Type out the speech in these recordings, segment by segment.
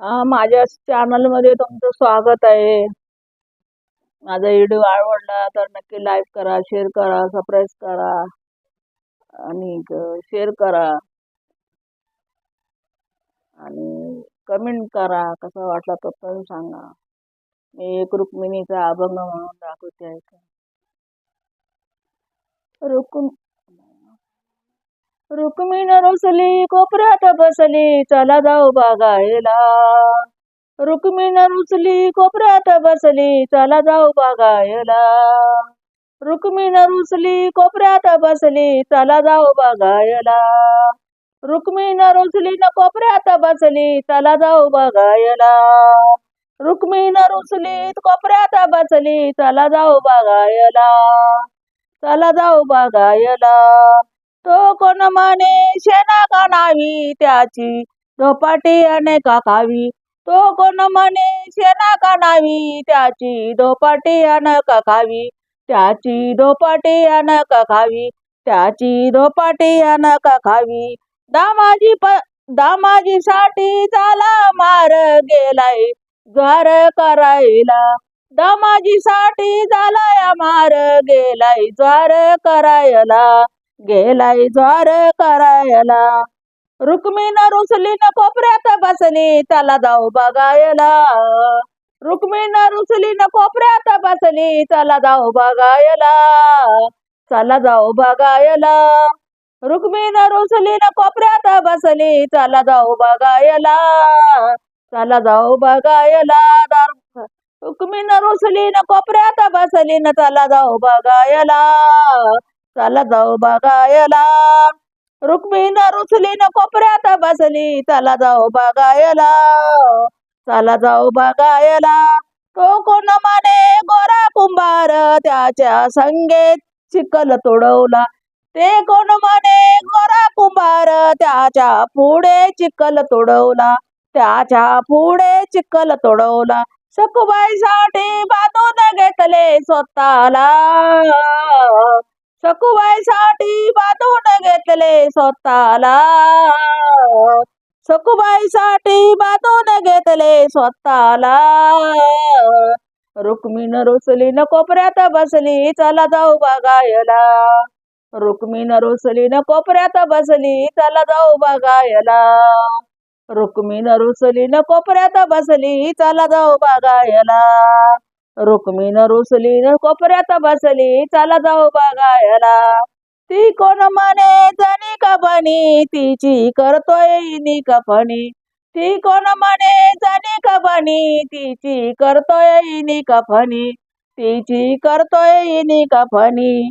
माझ्या चॅनलमध्ये तुमचं स्वागत आहे. माझा व्हिडिओ आवडला तर नक्की लाईक करा शेअर करा सबस्क्राईब करा आणि शेअर करा. आणि कमेंट करा कसा वाटला तो पण सांगा. मी एक रुक्मिणीचा अभंग म्हणून दाखवते आहे रुकुम रुक्मिण रुसली कोपऱ्यात बसली चला जाऊ बागायला. रुक्मिण रुसली कोपऱ्यात बसली चला जाऊ बागायला. रुक्मिण रुसली कोपऱ्यात बसली चला जाऊ बागायला. रुक्मिण रुसली न कोपऱ्यात बसली चला जाऊ बागायला. रुक्मिण रुसली कोपऱ्यात बसली चला जाऊ बागायला. चला जाऊ बागायला. तो कोण म्हणे शेना कानावी त्याची. धोपाटी अनेका खावी. तो कोण म्हणे शेणा कानावी त्याची. धोपाटी अनका खावी. त्याची धोपाटी अनका खावी. त्याची धोपाटी अनका खावी. दामाजी प दामाजी साठी झाला मार गेलाय ज्वार करायला. दामाजी साठी झालाय मार गेलाय ज्वार करायला. गेलाय ज्वार करायला. रुक्मिण रुसली न कोपऱ्यात बसली त्याला जाऊ बघायला. रुक्मिण रुसली न कोपऱ्यात बसली चला जाऊ बघायला. चला जाऊ बघायला. रुक्मिण रुसली न कोपऱ्यात बसली चला जाऊ बघायला. चला जाऊ बघायला. दार रुक्मिण रुसली न कोपऱ्यात बसली न चला जाऊ बघायला. चला जाऊ बघायला. रुक्मिण रुचली न कोपऱ्यात बसली. चला जाऊ बघायला. चला जाऊ बघायला. तो कोण माने गोरा कुंभार त्याच्या संगेत चिखल तोडवला. ते कोण म्हणे? गोरा कुंभार त्याच्या पुढे चिखल तोडवला. त्याच्या पुढे चिखल तोडवला. सखुबाईसाठी बांधून घेतले स्वतःला. सखुबाईसाठी बांधून घेतले स्वतःला. सखुबाईसाठी बांधून घेतले स्वतःला. रुक्मीन रुसली न कोपऱ्यात बसली चला जाऊ बघायला. रुक्मीन रुसली न कोपऱ्यात बसली चला जाऊ बघायला. रुक्मीन रुसली न कोपऱ्यात बसली चला जाऊ बघायला. रुक्मीनं रुसली न कोपऱ्यात बसली. चला जाऊ बघायला. ती कोण म्हणे? जणी कबनी तिची करतोय इनी कफनी. ती कोण म्हणे? जणी कबनी तिची करतोय इनी कफनी. तिची करतोय इनी कफनी.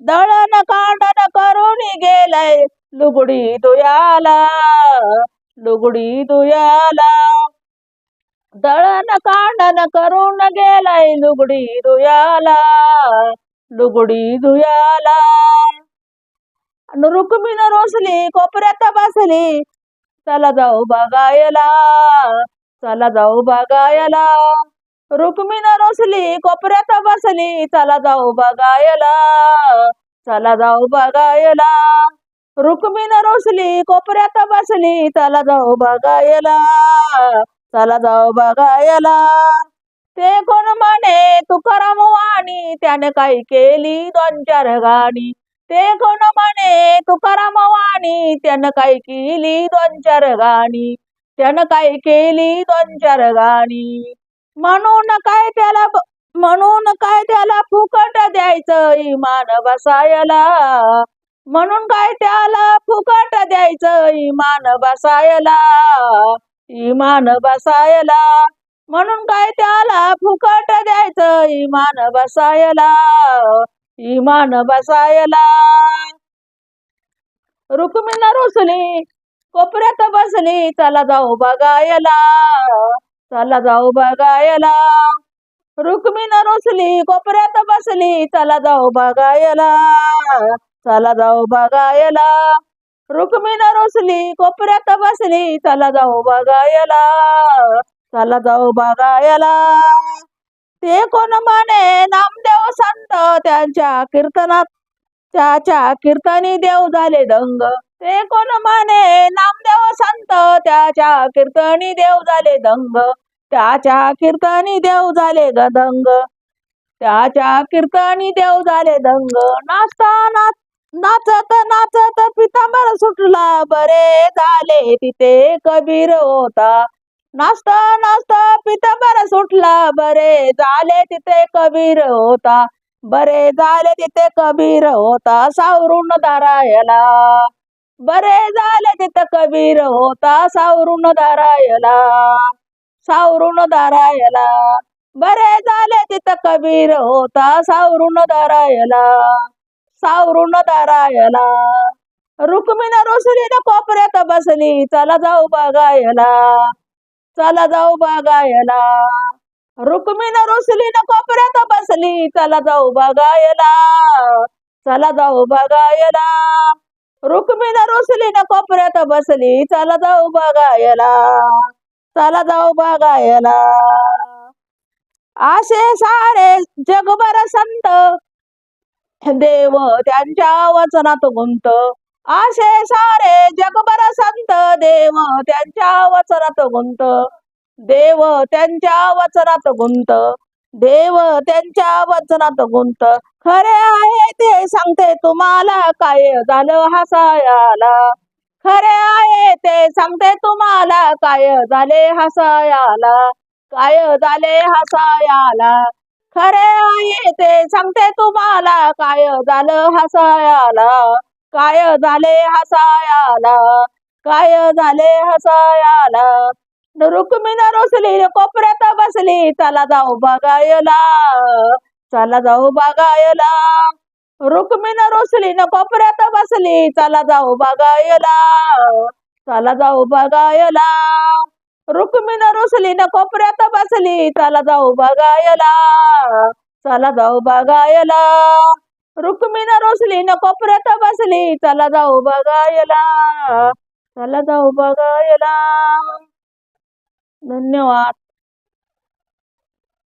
दळण कांडण करून गेलय. लुगडी दुयाला लुगडी दुयाला दळण कांडन करून गेलाय लुगडी दुयाला लुगडी दुयाला अन रुक्मिण रोसली कोपऱ्यात बसली चला जाऊ बघायला चला जाऊ बघायला रुक्मिण रोसली कोपऱ्यात बसली चला जाऊ बघायला चला जाऊ बघायला रुक्मिण रोसली कोपऱ्यात बसली चला जाऊ बघायला चला जाऊ बघायला. ते कोण म्हणे तुकाराम वाणी? त्याने काही केली दोन चार गाणी. ते कोण म्हणे तुकाराम वाणी? त्यानं काही केली दोन चार गाणी. त्यानं काही केली दोन चार गाणी. म्हणून काय त्याला म्हणून काय त्याला फुकट द्यायचं इमान बसायला? म्हणून काय त्याला फुकट द्यायचं इमान बसायला? इमान बसायला. म्हणून काय त्याला फुकट द्यायचं? इमान बसायला. इमान बसायला. रुक्मिणा रुसली. कोपऱ्यात बसली. चला जाऊ बघायला. चला जाऊ बघायला. रुक्मिणा रुसली. कोपऱ्यात बसली. चला जाऊ बघायला. चला जाऊ बघायला. रुक्मिण रोसली कोपऱ्यात बसली. चला जाऊ बघायला चला जाऊ बघायला. ते कोण म्हणे? नामदेव संत. त्यांच्या कीर्तनात त्याच्या कीर्तनी देव झाले दंग. ते कोण म्हणे? नामदेव संत. त्याच्या कीर्तनी देव झाले दंग. त्याच्या कीर्तनी देव झाले गदंग. त्याच्या कीर्तनी देव झाले दंग. नाचता नाच नाचत नाचत पितांबर सुटला. बरे झाले तिथे कबीर होता. नाचता नाचता पितांबर सुटला. बरे झाले तिथे कबीर होता. बरे झाले तिथे कबीर होता. सावरून धारायला. बरे झाले तिथे कबीर होता. सावरून धारायला. सावरून धारायला. बरे झाले तिथं कबीर होता. सावरून धारायला. सावरून दारायला रुक्मिण ना कोपऱ्यात बसली. चला जाऊ बघायला चला जाऊ बघायला रुक्मिणा रोसली ना कोपऱ्यात बसली. चला जाऊ बघायला चला जाऊ बघायला रुक्मिणा रोसली ना कोपऱ्यात बसली. चला जाऊ बघायला चला जाऊ बघायला असे सारे जगभर संत देव त्यांच्या वचनात गुंत. असे सारे जगभर संत देव त्यांच्या वचनात गुंत. देव त्यांच्या वचनात गुंत. देव त्यांच्या वचनात गुंत. खरे आहे ते सांगते तुम्हाला काय झालं हसायाला. खरे आहे ते सांगते तुम्हाला काय झाले हसायाला. काय झाले हसायाला. खरे आहे ते सांगते तुम्हाला काय झालं हसायाला? काय झाले हसायाला? काय झाले हसायाला? रुक्मिण रोसली कोपऱ्यात बसली चला जाऊ बघायला. चला जाऊ बघायला. रुक्मिण रोसली न कोपऱ्यात बसली चला जाऊ बघायला. चला जाऊ बघायला. रुक्मीनं रुसली न कोपऱ्यात बसली. चला जाऊ बघायला चला जाऊ बघायला. रुक्मीनं रुसली न कोपऱ्यात बसली. चला जाऊ बघायला चला जाऊ बघायला. धन्यवाद.